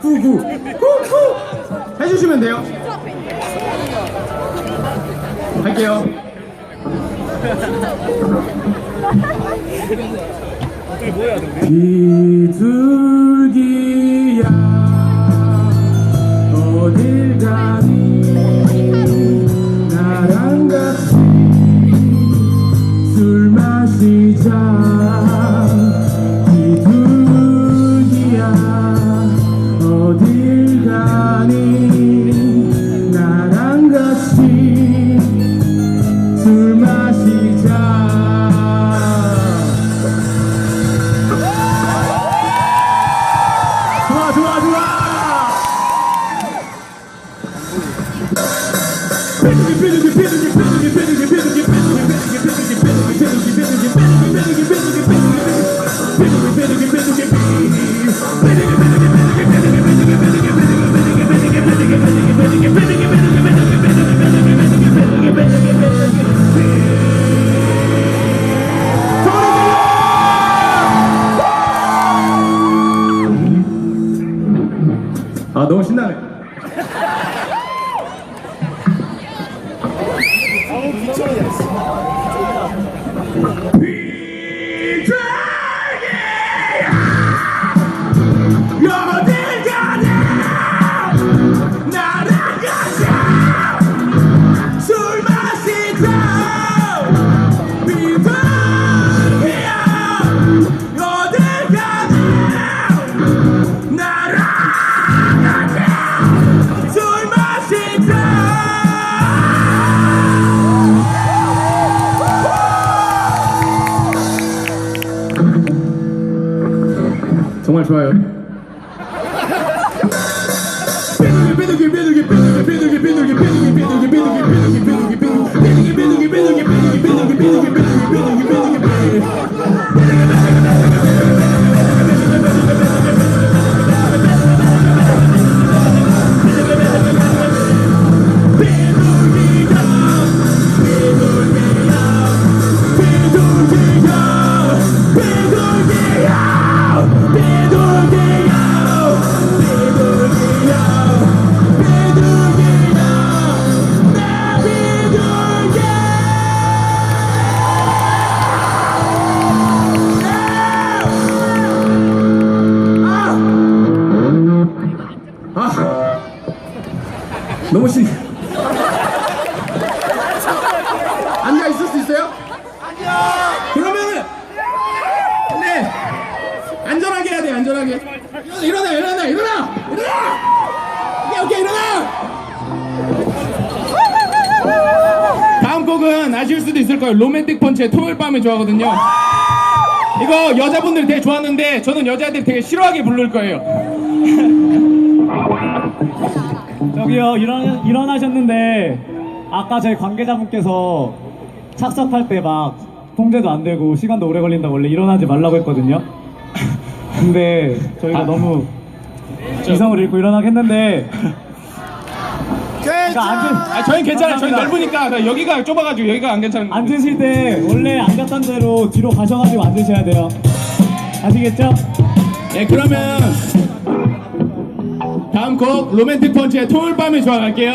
구구 구구 해주시면 돼요. 할게요. 비둘기야 어딜 가니 나랑 같이 술 마시자 어딜 가니 일어나 일어나 일어나! 일어나! 오케이 오케이 일어나! 다음 곡은 아실 수도 있을 거예요. 로맨틱 펀치의 토요일 밤에 좋아하거든요. 이거 여자분들 되게 좋아하는데 저는 여자들이 되게 싫어하게 부를 거예요. 저기요 일어나, 일어나셨는데 아까 저희 관계자분께서 착석할 때 막 통제도 안 되고 시간도 오래 걸린다 원래 일어나지 말라고 했거든요 근데 저희가 아. 너무 이성을 잃고 일어나겠는데. 그러니까 앉으, 아 저희 괜찮아요. 저희. 넓으니까 나 여기가 좁아가지고 여기가 안 괜찮은 앉으실 때 원래 앉았던 대로 뒤로 가셔가지고 앉으셔야 돼요. 아시겠죠? 네 그러면 다음 곡 로맨틱 펀치의 토요일 밤에 좋아 갈게요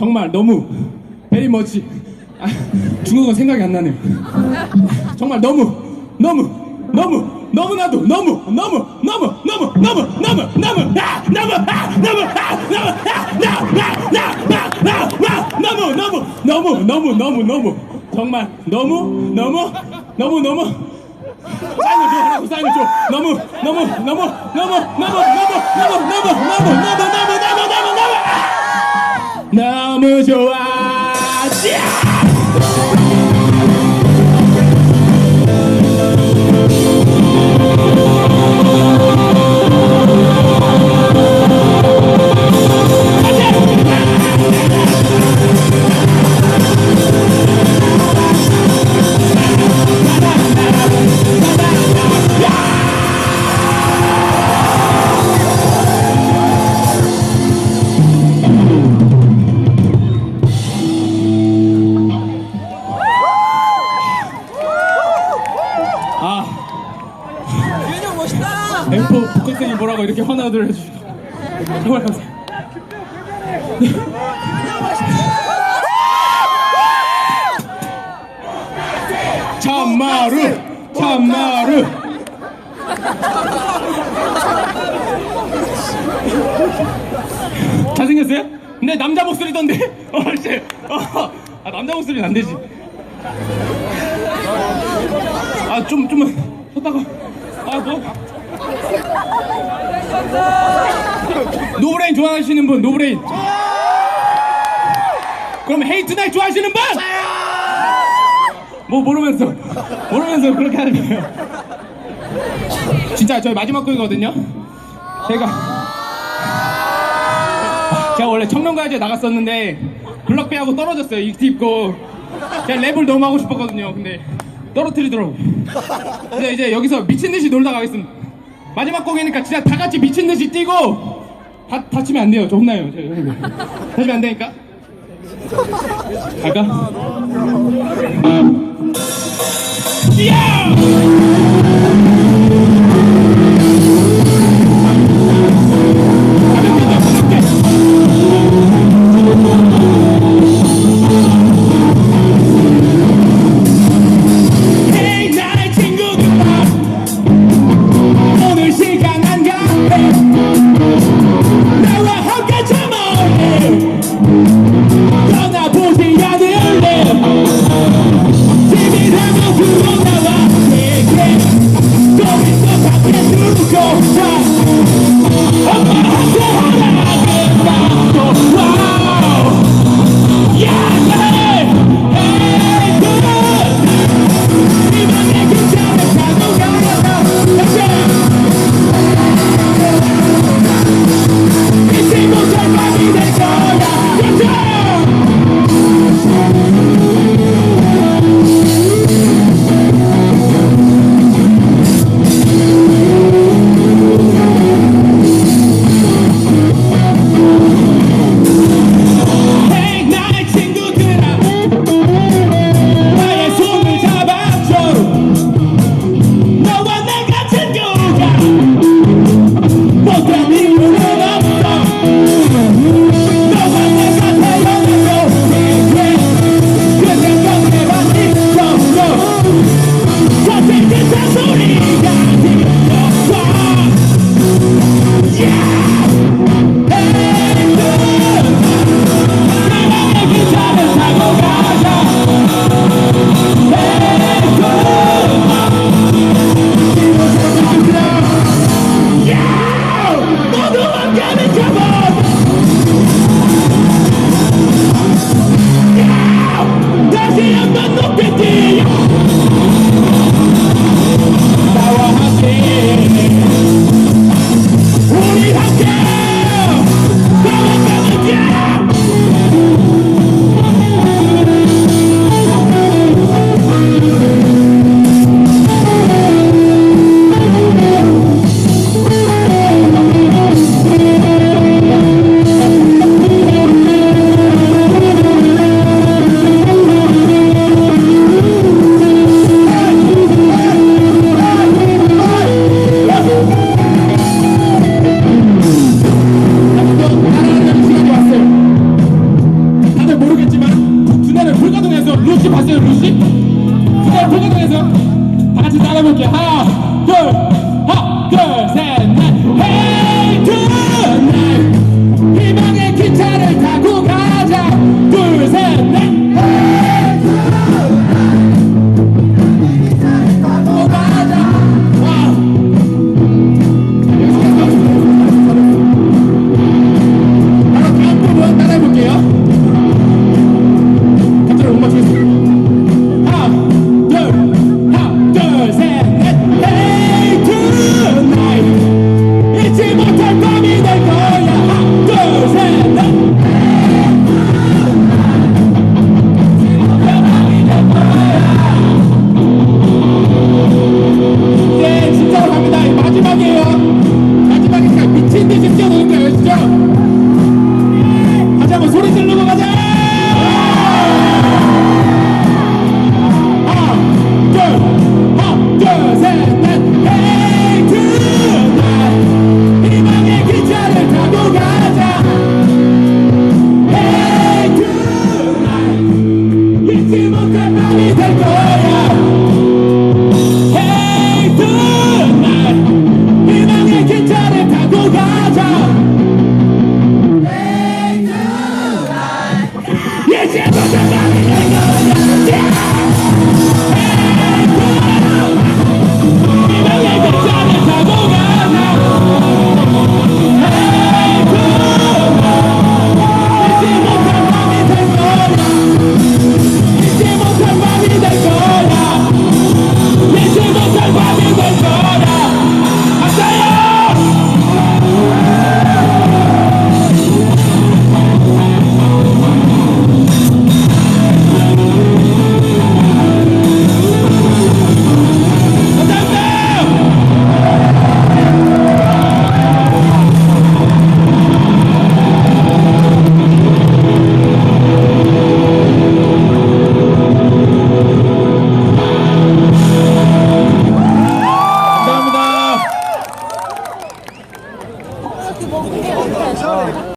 정말 너무 베리 머치 아, 중국어가 생각이 안 나네요 정말 너무 너무 너무 너무나도 너무 너무 너무 너무 너무 너무 너무 아 너무 아 너무 아 너무 아나나나나나나 너무 너무 너무 너무 너무 너무 정말 너무 너무 너무 너무 사인을 줘 하라고 사인을 줘 너무 너무 너무 너무 너무 너무 너무 너무 너무 너무 너무 너무 너무 아! 너무 좋아 이렇게 환호를 해주시고. 정말 감사해요 참마루 참마루. 잘생겼어요? 근데 남자 목소리던데? 어, 씨. 어, 아 남자 목소리는 안 되지. 아좀 좀만 섰다가. 아뭐 노브레인 좋아하시는 분 노브레인. 그럼 헤이트 나이 좋아하시는 분? 뭐 모르면서 모르면서 그렇게 하는 거예요. 진짜 저희 마지막 곡이거든요. 제가 제가 원래 청년가요제 나갔었는데 블럭비하고 떨어졌어요 이티 입고 제가 랩을 너무 하고 싶었거든요. 근데 떨어뜨리더라고 근데 이제 여기서 미친듯이 놀다 가겠습니다 마지막 곡이니까 진짜 다 같이 미친 듯이 뛰고 다, 다치면 안 돼요 저 혼나요 저 다치면 안 되니까 갈까? 야!